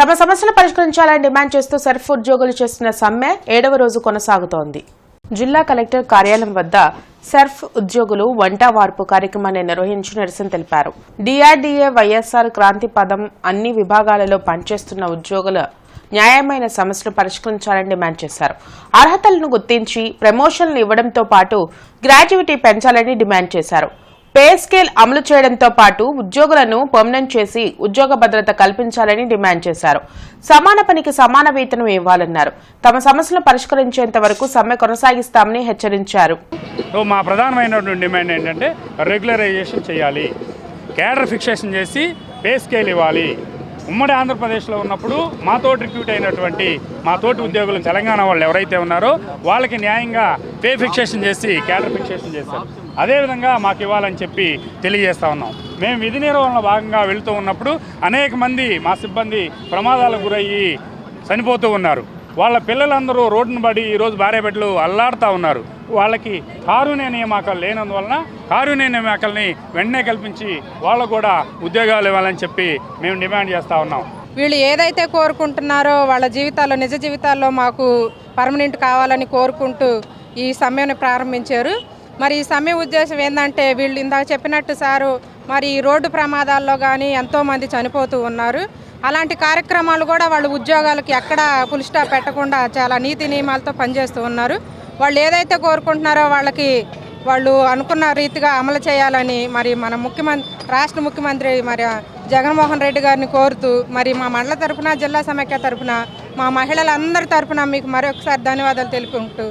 తమ సమస్యలు పరిష్కరించాలని డిమాండ్ చేస్తూ సర్ఫ్ ఉద్యోగులు చేస్తున్న సమ్మె ఏడవ రోజు కొనసాగుతోంది. జిల్లా కలెక్టర్ కార్యాలయం వద్ద సర్ఫ్ ఉద్యోగులు వంట వార్పు కార్యక్రమాన్ని నిర్వహించి నిరసన తెలిపారు. డిఆర్డీఏ వైఎస్ఆర్ క్రాంతి పదం అన్ని విభాగాలలో పనిచేస్తున్న ఉద్యోగుల న్యాయమైన సమస్యలు పరిష్కరించాలని డిమాండ్ చేశారు. అర్హతలను గుర్తించి ప్రమోషన్లు ఇవ్వడంతో పాటు గ్రాడ్యుయేటీ పెంచాలని డిమాండ్ చేశారు. పే స్కేల్ అమలు చేయడంతో పాటు ఉద్యోగులను పర్మనెంట్ చేసి ఉద్యోగ భద్రత కల్పించాలని డిమాండ్ చేశారు. సమాన పనికి సమాన వేతనం ఇవ్వాలన్నారు. తమ సమస్యలను పరిష్కరించేంత వరకు సమ్మె కొనసాగిస్తామని హెచ్చరించారు. మా ప్రధానమైనటువంటి డిమాండ్ ఏంటంటే రెగ్యులరైజేషన్ చేయాలి. క్యాడర్ ఫిక్సేషన్ చేసి పే స్కేల్ ఇవ్వాలి. ఉమ్మడి ఆంధ్రప్రదేశ్లో ఉన్నప్పుడు మాతోటి రిక్రూట్ అయినటువంటి మా తోటి ఉద్యోగులు తెలంగాణ వాళ్ళు ఎవరైతే ఉన్నారో వాళ్ళకి న్యాయంగా పే ఫిక్సేషన్ చేసి క్యాడర్ ఫిక్సేషన్ చేశారు. అదేవిధంగా మాకు ఇవ్వాలని చెప్పి తెలియజేస్తా ఉన్నాం. మేము విధి నిర్వహణలో భాగంగా వెళుతూ ఉన్నప్పుడు అనేక మంది మా సిబ్బంది ప్రమాదాలకు గురయ్యి చనిపోతూ ఉన్నారు. వాళ్ళ పిల్లలందరూ రోడ్డును పడి ఈరోజు భార్యబిడ్డలు అల్లాడుతూ ఉన్నారు. వాళ్ళకి కారుణ్య నియామకాలు లేనందువలన కారుణ్య నియామకాలని వెంటనే కల్పించి వాళ్ళకు కూడా ఉద్యోగాలు ఇవ్వాలని చెప్పి మేము డిమాండ్ చేస్తూ ఉన్నాం. వీళ్ళు ఏదైతే కోరుకుంటున్నారో వాళ్ళ జీవితాల్లో నిజ జీవితాల్లో మాకు పర్మనెంట్ కావాలని కోరుకుంటూ ఈ సమ్మెను ప్రారంభించారు. మరి ఈ సమ్మె ఉద్దేశం ఏంటంటే వీళ్ళు ఇందాక చెప్పినట్టు సారు మరి ఈ రోడ్డు ప్రమాదాల్లో కానీ ఎంతోమంది చనిపోతూ ఉన్నారు. అలాంటి కార్యక్రమాలు కూడా వాళ్ళు ఉద్యోగాలకి ఎక్కడ ఫుల్ పెట్టకుండా చాలా నీతి నియమాలతో పనిచేస్తూ ఉన్నారు. వాళ్ళు ఏదైతే కోరుకుంటున్నారో వాళ్ళకి వాళ్ళు అనుకున్న రీతిగా అమలు చేయాలని మరి మన ముఖ్యమంత్రి రాష్ట్ర ముఖ్యమంత్రి మరి జగన్మోహన్ రెడ్డి గారిని కోరుతూ మరి మా మండల తరఫున జిల్లా సమైక్య తరపున మా మహిళలందరి తరఫున మీకు మరొకసారి ధన్యవాదాలు తెలుపుకుంటూ